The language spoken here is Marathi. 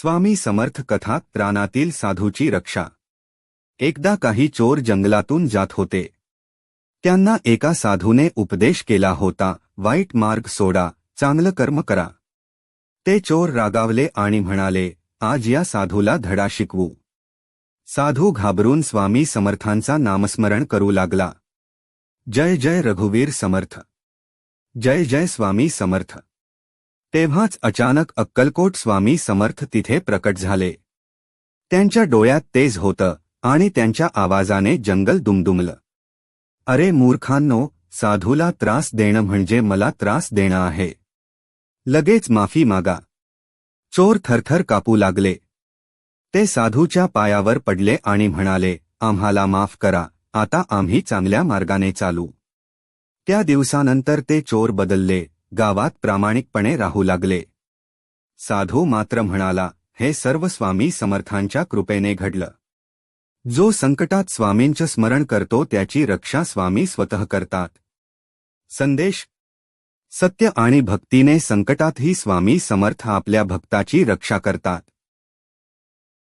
स्वामी समर्थ कथा त्राणातील साधूची रक्षा. एकदा काही चोर जंगलातून जात होते. त्यांना एका साधूने उपदेश केला होता वाईट मार्ग सोडा चांगलं कर्म करा. ते चोर रागावले आणि म्हणाले आज या साधूला धडा शिकवू. साधू घाबरून स्वामी समर्थांचा नामस्मरण करू लागला. जय जय रघुवीर समर्थ. जय जय स्वामी समर्थ. तेव्हाच अचानक अक्कलकोट स्वामी समर्थ तिथे प्रकट झाले. त्यांच्या डोळ्यात तेज होतं आणि त्यांच्या आवाजाने जंगल दुमदुमलं. अरे मूर्खांनो साधूला त्रास देणं म्हणजे मला त्रास देणं आहे. लगेच माफी मागा. चोर थरथर कापू लागले. ते साधूच्या पायावर पडले आणि म्हणाले आम्हाला माफ करा आता आम्ही चांगल्या मार्गाने चालू. त्या दिवसानंतर ते चोर बदलले. गावात प्रामाणिकपणे राहू लागले. साधू मात्र म्हणाला हे सर्व स्वामी समर्थांच्या कृपेने घडलं. जो संकटात स्वामींचं स्मरण करतो त्याची रक्षा स्वामी स्वतः करतात. संदेश. सत्य आणि भक्तीने संकटातही स्वामी समर्थ आपल्या भक्ताची रक्षा करतात.